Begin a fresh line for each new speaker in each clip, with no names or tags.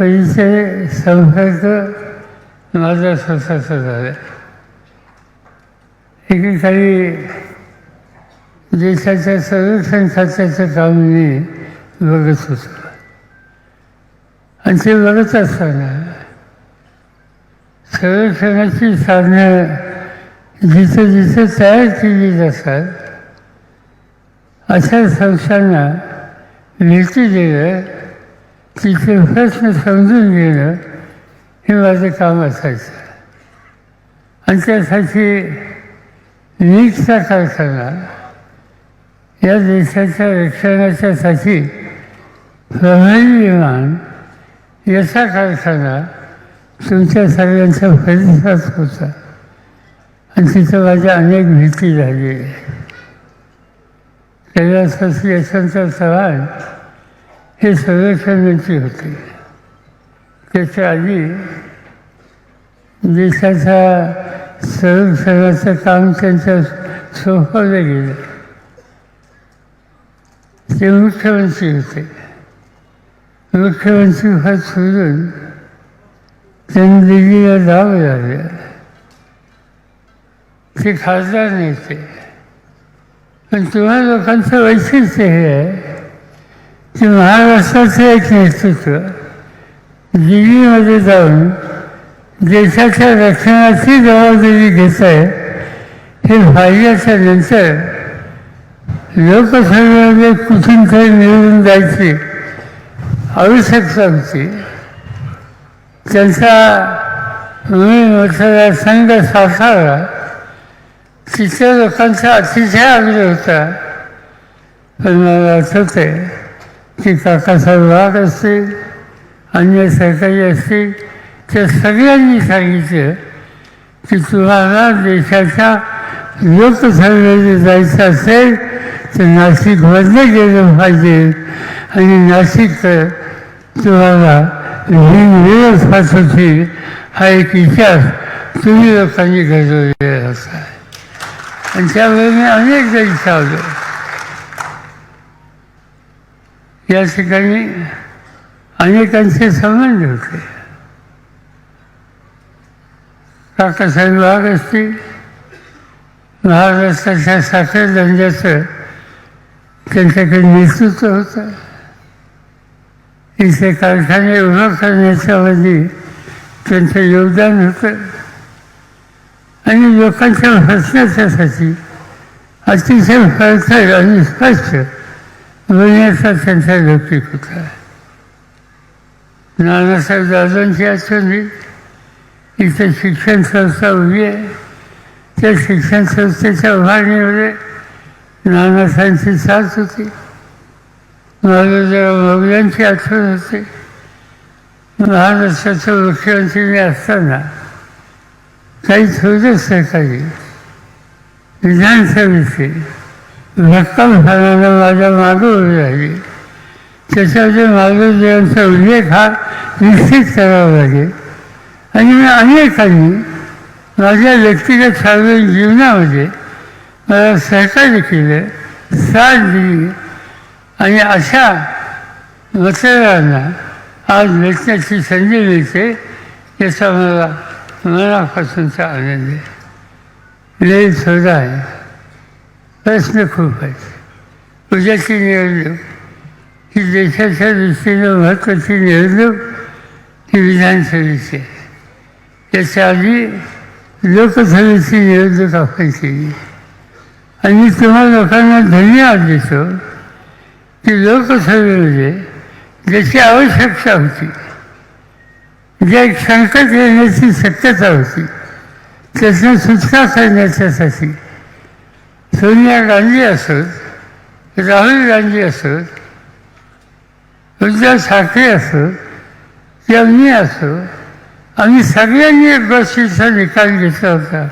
परिचय संपर्क माझा स्वतःचा झाला. एकेकाळी देशाच्या संरक्षण खात्याचं काम मी बघत होतो. आणि ते बघत असताना संरक्षणाची साधनं जिथं जिथं तयार केली जातात अशा संस्थांना भेटी देणं तिथे प्रश्न समजून घेणं हे माझं काम असायचं आणि त्यासाठी नीटचा कारखाना या देशाच्या रक्षणाच्यासाठी प्रभावी विमान याचा कारखाना तुमच्या सगळ्यांचा परिसरात होता आणि तिथं माझ्या अनेक भीती झाली कैलासवासी यशवंतराव चव्हाण हे संरक्षणाची होती. त्याच्या आधी देशाच्या संरक्षणाचं काम त्यांच्या सोपवलं गेलं. ते मुख्यमंत्री होते. मुख्यमंत्री पद सोडून त्यांनी दिल्लीला जावं लागलं ते खासदार नाही ते पण तुम्हा लोकांचं वैशिष्ट्य हे आहे की महाराष्ट्राचं एक नेतृत्व दिल्लीमध्ये जाऊन देशाच्या रक्षणाची जबाबदारी घेत आहे हे पाहिल्याच्या नंतर लोकसभेमध्ये कुठून तरी निवडून जायची आवश्यकता होती त्यांचा मतदारसंघ सासारा तिथल्या लोकांचा अतिशय आग्रह होता पण मला आठवत आहे की काकासाहेब वाघ असतील अन्य सहकारी असतील त्या सगळ्यांनी सांगितलं की तुम्हाला देशाच्या लोकसभेमध्ये जायचं असेल तर नाशिकमधनं गेलं पाहिजे. आणि नाशिक तुम्हाला विरोध होतील हा एक इतिहास तुम्ही लोकांनी घडवलेला होता आणि त्यावेळी मी अनेकदा इथं आलो या ठिकाणी अनेकांचे संबंध होते. काकासाहेब वाघ असतील महाराष्ट्राच्या साखर धंद्याचं त्यांच्याकडे नेतृत्व होतं. इथे कारखाने उभं करण्याच्यामध्ये त्यांचं योगदान होतं. आणि लोकांच्या हसण्याच्यासाठी अतिशय फळसर आणि स्पष्ट बोलण्याचा त्यांचा लौकिक होता नानासाहेब दादांची आठवणी इथे शिक्षण संस्था उभी आहे. त्या शिक्षण संस्थेच्या उभारणीमध्ये नानासाहेबांची साथ होती. महाराजराव मोगल्यांची आठवण होते. महाराष्ट्राचे मुख्यमंत्री मी असताना काही थोडं सहकारी विधानसभेचे भक्कम झालेलं माझ्या मागं उभी राहिली. त्याच्यामध्ये मार्गदर्शनाचा उल्लेख हा निश्चित करावा लागेल. आणि मी अनेकांनी माझ्या व्यक्तिगत सार्वजनिक जीवनामध्ये मला सहकार्य केलं साथ दिली आणि अशा मतदारांना आज भेटण्याची संधी मिळते याचा मला मनापासूनचा आनंद आहे. लय थोडा आहे प्रश्न खूप आहेत उद्याची निवडणूक ही देशाच्या दृष्टीनं महत्त्वाची निवडणूक ही विधानसभेची आहे. त्याच्या आधी लोकसभेची निवडणूक आपण केली. आणि तुम्हा लोकांना धन्यवाद देतो की लोकसभेमध्ये ज्याची आवश्यकता होती ज्या एक संकट येण्याची शक्यता होती त्याचं सुटका करण्याच्यासाठी सोनिया गांधी असोत राहुल गांधी असोत उद्धव ठाकरे असत या मी असो आम्ही सगळ्यांनी एक गोष्टीचा निकाल घेतला होता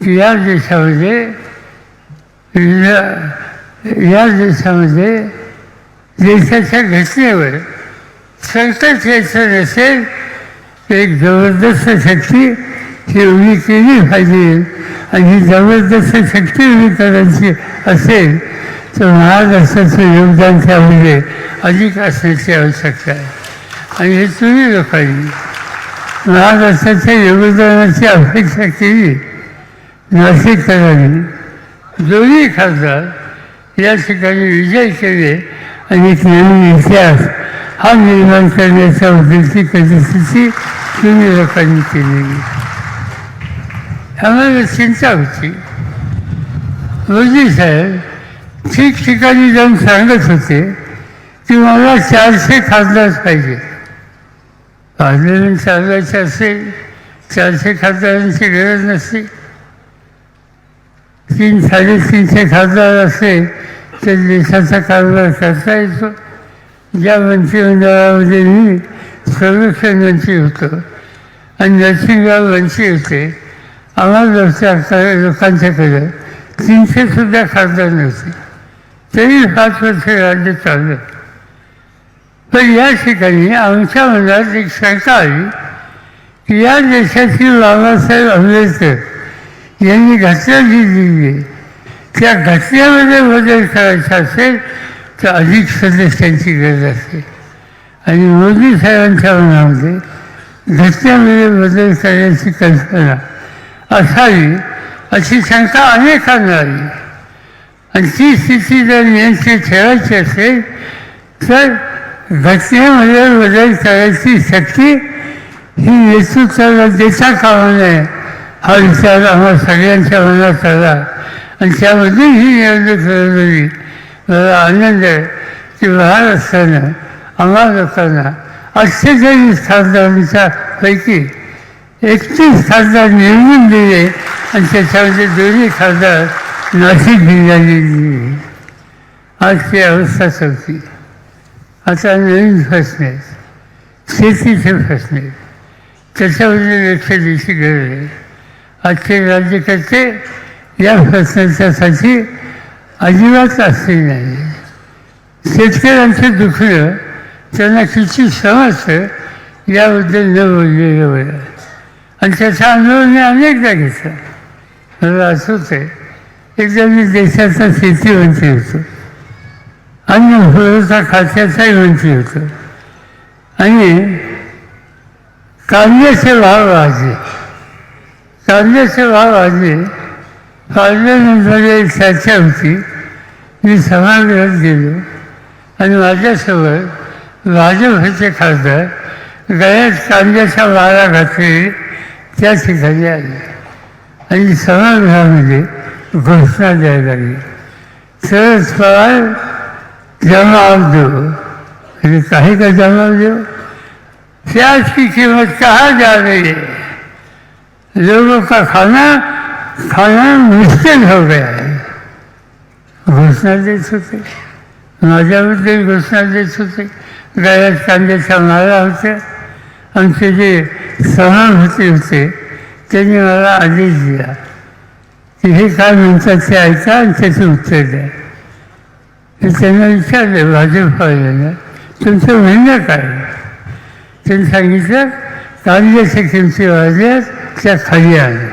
की या देशामध्ये या देशामध्ये देशाच्या घटनेवर संकट यायचं नसेल एक जबरदस्त शक्ती ही उभी केली पाहिजे? आणि ही जबरदस्त शक्ती उभी करायची असेल तर महाराष्ट्राचं योगदान त्यामध्ये अधिक असण्याची आवश्यकता आहे. आणि हे तुम्ही लोकांनी महाराष्ट्राच्या योगदानाची अपेक्षा केली नाशिककरांनी दोन्ही खासदार या ठिकाणी विजय केले आणि एक नवीन इतिहास हा निर्माण करण्याच्या उद्देशी कधीची तुम्ही लोकांनी केलेली. आम्हाला चिंता होती. मोदी साहेब ठिकठिकाणी जाऊन सांगत होते की मला चारशे खासदार पाहिजे. आंदोलन चालवायचं असेल चारशे खासदारांची गरज नसते तीन साडेतीनशे खासदार असेल तर देशाचा कारभार करता येतो. ज्या मंत्रिमंडळामध्ये मी संरक्षण मंत्री होतो आणि नरसिंहराव मंत्री होते. आम्हाला लोकच्या तीनशे तीनशेसुद्धा खासदार नव्हते. तरी पाच वर्ष राज्य चाललं. पण या ठिकाणी आमच्या मनात एक शंका आली की या देशातील बाबासाहेब आंबेडकर यांनी घटना जी दिली आहे. त्या घटनेमध्ये बदल करायचा असेल तर अधिक सदस्यांची गरज असते आणि मोदी साहेबांच्या मनामध्ये घटनेमध्ये बदल करण्याची कल्पना असावी अशी शंका अनेकांना आली आणि ती स्थिती जर नियंत्रित ठेवायची असेल तर घटनेमध्ये बदल करायची शक्ती ही नेतृत्वाला देता कामा नये हा विचार आम्हा सगळ्यांच्या मनात आला. आणि त्यामध्ये ही निवडणूक लढवली मला आनंद आहे की महाराष्ट्रानं आम्हा लोकांना अठ्ठेचाळीस खासदारांच्या पैकी एकतीस खासदार निवडून दिले आणि त्याच्यामध्ये दोन्ही खासदार नाशिक जिल्ह्याने दिले आज ती अवस्थाच होती आता नवीन प्रश्न शेतीचे प्रश्न त्याच्यामध्ये लक्ष द्यायची गरज आहे. आजचे राज्यकर्ते या फसण्याच्यासाठी अजिबात असले नाही. शेतकऱ्यांचं दुखणं त्यांना किती समजतं याबद्दल न बोललेलं बरं. आणि त्याचा अनुभव मी अनेकदा घेतला मला आठवत आहे एकदा मी देशाचा शेती मंत्री होतो. अन्न पुरवठा खात्याचाही मंत्री होतो. आणि कांद्याचे भाव वाढले. कांद्याचे भाव वाढले. काढल्यानंतर एक चर्चा होती. मी सभागृहात गेलो. आणि माझ्यासोबत भाजपचे खासदार. गळ्यात कांद्याच्या वारा घातले त्या ठिकाणी आली. आणि सभागृहामध्ये घोषणा द्यायला लागली. शरद पवार जमाव दो अरे काही का जमाव दो प्याज की कीमत कहाँ जा रही है लोगों का खाना खाना मुश्किल हो गया है घोषणा देत होते. माझ्याबद्दल घोषणा देत होते. गळ्यात कांद्याच्या माळा होत्या. आमचे जे सहानुभूती होते त्यांनी मला आदेश दिला. की हे काय म्हणतात ते ऐका आणि त्याचं उत्तर द्या. मी त्यांना विचारलं भाजपवाल्यांना तुमचं म्हणणं काय त्यांनी सांगितलं कांद्याच्या किमती वाजल्यात त्या खाली आल्या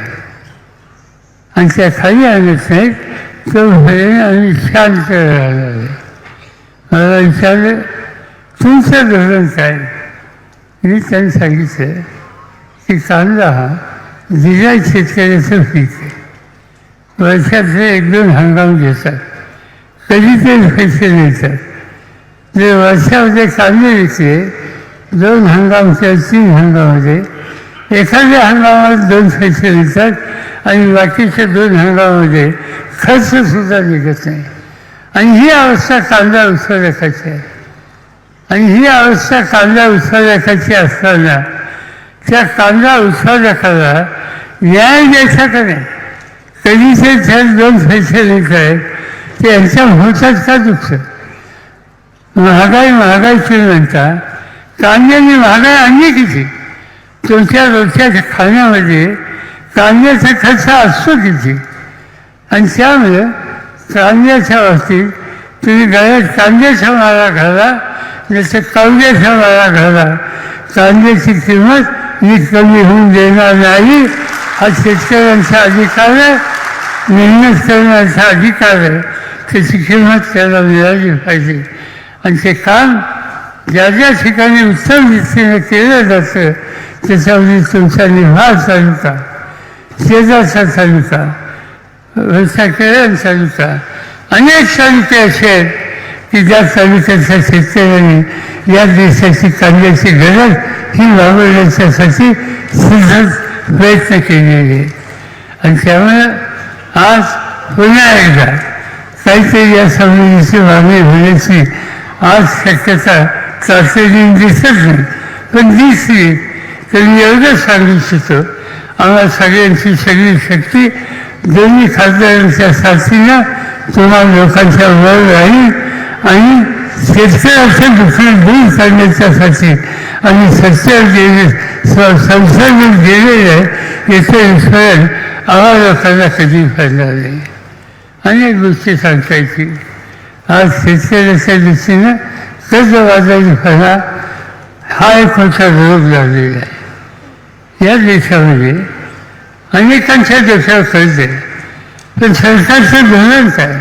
आणि त्या खाली आणत नाहीत तो भरेन आणि शांत राहणार मला विचारलं तुमचं धोरण काय मी त्यांनी सांगितलं की कांदा हा जिल्हा शेतकऱ्याचं पीक आहे. एक दोन हंगाम घेतात. कधी ते पैसे देतात. जे वर्षामध्ये कांदे विकले दोन हंगाम किंवा तीन हंगामामध्ये एखाद्या हंगामात दोन पैसे देतात आणि बाकीच्या दोन हंगामामध्ये खर्चसुद्धा निघत नाही. आणि ही अवस्था कांदा उत्पादकाची आहे. आणि ही अवस्था कांदा उत्पादकाची असताना त्या कांदा उत्पादकाला न्याय द्यायचा का नाही कधी ते त्यात दोन पैसे लिहित आहेत ते यांच्या होतात का दुःख महागाई महागाई तुम्ही म्हणता. कांद्याने महागाई आणली किती? तुमच्या रोजच्या खाण्यामध्ये कांद्याचा खर्च असतो किती? आणि त्यामुळे कांद्याच्या बाबतीत तुम्ही गळ्यात कांदे माळा घाला जसं कांद्याचा माळा घाला. कांद्याची किंमत मी कमी होऊन देणार नाही हा शेतकऱ्यांचा अधिकार आहे मेहनत करण्याचा अधिकार आहे त्याची किंमत त्याला मिळाली पाहिजे आणि ते काम ज्या ज्या ठिकाणी उत्तम दृष्टीने केलं जातं त्याच्यामध्ये तुमचा निभाव तालुका शेजारचा तालुका रस्त्याकेळण तालुका अनेक तालुके असे आहेत की ज्या तालुक्याच्या शेतकऱ्यांनी या देशाची कांद्याची गरज ही भागवण्याच्यासाठी सुद्धा प्रयत्न केलेले आहे आणि त्यामुळे आज पुन्हा एकदा काहीतरी या संबंधीची मागणी होण्याची आज शक्यता तातडीने दिसत नाही. पण दिसली तर मी एवढं सांगू इच्छितो आम्हाला सगळ्यांची सगळी शक्ती दोन्ही खासदारांच्या साथीनं तुम्हाला लोकांच्या वर राहील आणि शेतकऱ्याचे दुःख दूर करण्याच्यासाठी आणि सत्यावर गेले संसर्ग गेलेले याचं विस्मरण आम्हा लोकांना कधी पडणार नाही अनेक गोष्टी सांगता येतील आज शेतकऱ्याच्या दृष्टीनं कर्जबाजारीपणा हा एक मोठा रोग लागलेला आहे या देशामध्ये अनेकांच्या देशावर कर्ज आहे पण सरकारचं धोरण काय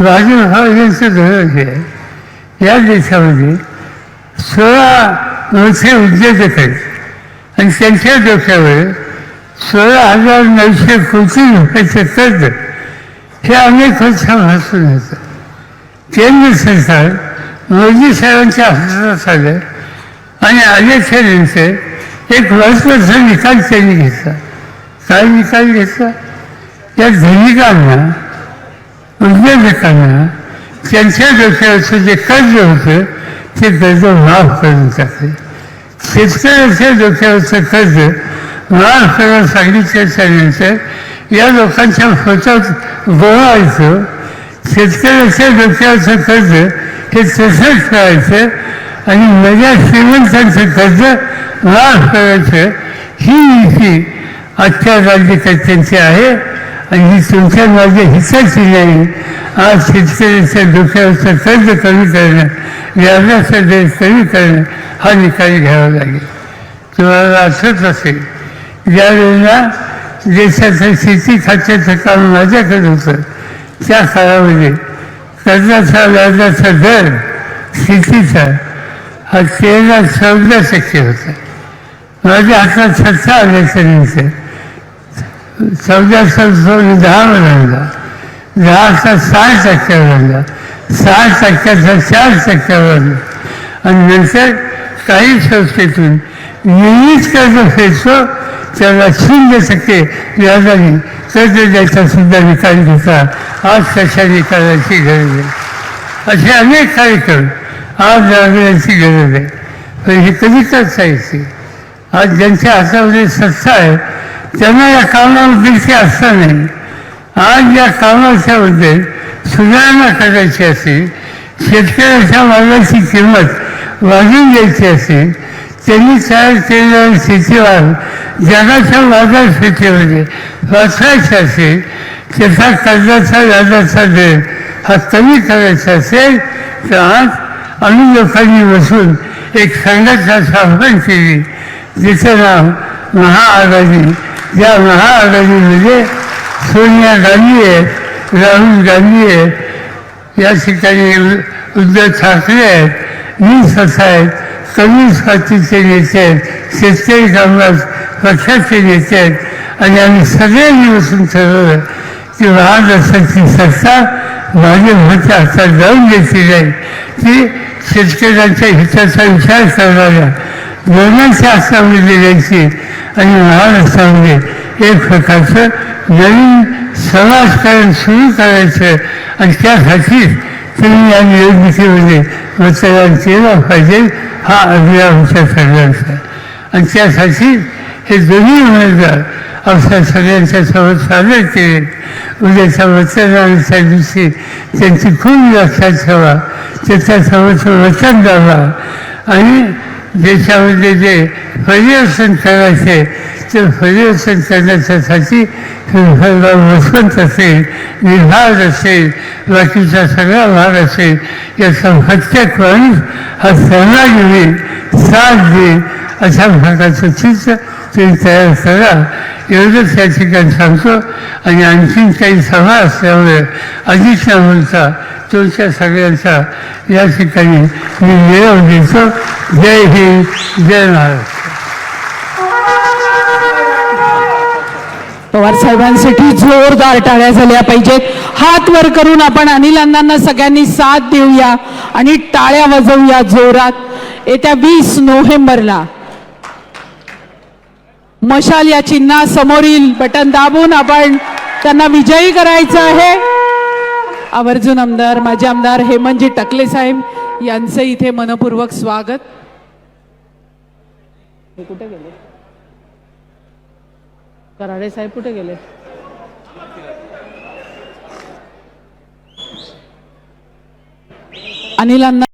राजू यांचं धोरण हे आहे या देशामध्ये सोळा मोठे उद्योजक आहेत आणि त्यांच्या डोक्यावर सोळा हजार नऊशे कोटी रुपयाचं कर्ज हे अनेक वर्षापासून होतं केंद्र सरकार मोदी साहेबांच्या हातात आलं आणि आल्याच्या आल्याच्यानंतर एक महत्त्वाचा निकाल त्यांनी घेतला काय निकाल घेतला त्या धनिकांना उद्योजकांना त्यांच्या डोक्यावरचं जे कर्ज होतं ते कर्ज माफ करून टाकले. शेतकऱ्याच्या डोक्यावरचं कर्ज माफ करायला सांगितल्याच्यानंतर या लोकांच्या फोटात गोळा येतो शेतकऱ्याच्या डोक्यावरचं कर्ज हे तसंच करायचं आणि नव्या श्रीमंतांचं कर्ज माफ करायचं. ही नीती आजच्या राज्यकर्त्यांची आहे. आणि ही तुमच्या माझ्या हिताची नाही. आज शेतकऱ्याच्या डोक्यावरचं कर्ज कमी करणं व्याजाचा दर कमी करणं हा निकाल घ्यावा लागेल. तुम्हाला असंच असेल ज्यावेळेला देशाचं शेती खात्याचं काम माझ्याकडे होतं त्या काळामध्ये कर्जाचा व्याजाचा दर शेतीचा हा तेरा चौदा टक्के होता. माझ्या हातात सत्ता आल्याच्यानंतर चौदा सोडून दहा बनवला दहाचा सहा टक्के आणला सहा टक्क्याचा चार टक्क्यावर आणला आणि नंतर काही संस्थेतून नेहमीच कर्ज फेडतो त्याला शून्य टक्के व्याजाने कर्ज द्यायचा सुद्धा निकाल घेतला आज तशा निकालाची गरज आहे? असे अनेक कार्यक्रम आज लागण्याची गरज आहे. पण हे कधी करता येते आज ज्यांच्या हातामध्ये सत्ता आहे त्यांना या कामाबद्दलची आस्था नाही आज या कामाच्याबद्दल सुधारणा करायची असेल शेतकऱ्याच्या मालाची किंमत वाढून द्यायची असेल त्यांनी तयार केलेला शेतीमाल जगाच्या बाजारपेठेमध्ये वाचवायचा असेल त्याचा कर्जाचा व्याजाचा दर हा कमी करायचा असेल तर आज आम्ही लोकांनी बसून एक संघटना स्थापन केली जिचं नाव महाआघाडी या महाआघाडीमध्ये सोनिया गांधी आहेत राहुल गांधी आहेत या ठिकाणी उद्धव ठाकरे आहेत मी स्वतः आहेत कम्युनिस्ट पार्टीचे नेते आहेत शेतकरी कामगार पक्षाचे नेते आहेत आणि आम्ही सगळ्यांनी बसून ठरवलं की महाराष्ट्राची सत्ता भाजपच्या हातात जाऊन द्यायची जाईल ती शेतकऱ्यांच्या हिताचा विचार करणाऱ्या धोरणांच्या हातामध्ये द्यायची आणि महाराष्ट्रामध्ये एक प्रकारचं नवीन समाजकारण सुरू करायचं. आणि त्यासाठी तुम्ही या निवडणुकीमध्ये मतदान केलं पाहिजे हा आग्रह आमच्या सगळ्यांचा. आणि त्यासाठी हे दोन्ही उमेदवार आमच्या सगळ्यांच्या समोर सादर केले. उद्याच्या मतदानाच्या दिवशी त्यांची खूप लक्षात ठेवा. त्याच्यासोबत वचन द्यावा. आणि देशामध्ये जे परिवर्तन करायचे ते परिवर्तन करण्याच्यासाठी वसंत असेल विभाग असेल बाकीचा सगळा भाग असेल याचा प्रत्येक माणूस हा सहभागी होईल साथ देईल अशा भागाचं चित्र तुम्ही तयार करा. एवढंच या ठिकाणी सांगतो. आणि आणखीन काही सभा असल्यामुळे अधिक न बोलता तुमच्या सगळ्यांचा या ठिकाणी मी निरोप देतो. जय हिंद जय महाराष्ट्र
पवार साहेबांसाठी जोरदार टाळ्या झाल्या पाहिजेत. हात वर करून आपण अनिल अण्णांना सगळ्यांनी साथ देऊया आणि टाळ्या वाजवूया जोरात. येत्या वीस नोव्हेंबरला मशाल या चिन्हा समोरील बटन दाबून आपण त्यांना विजयी करायचं आहे. आवर्जून आमदार माजी आमदार हेमंतजी टकले साहेब यांचं इथे मनपूर्वक स्वागत. हे कुठे गेले? कराडे साहेब कुठे गेले? अनिलांना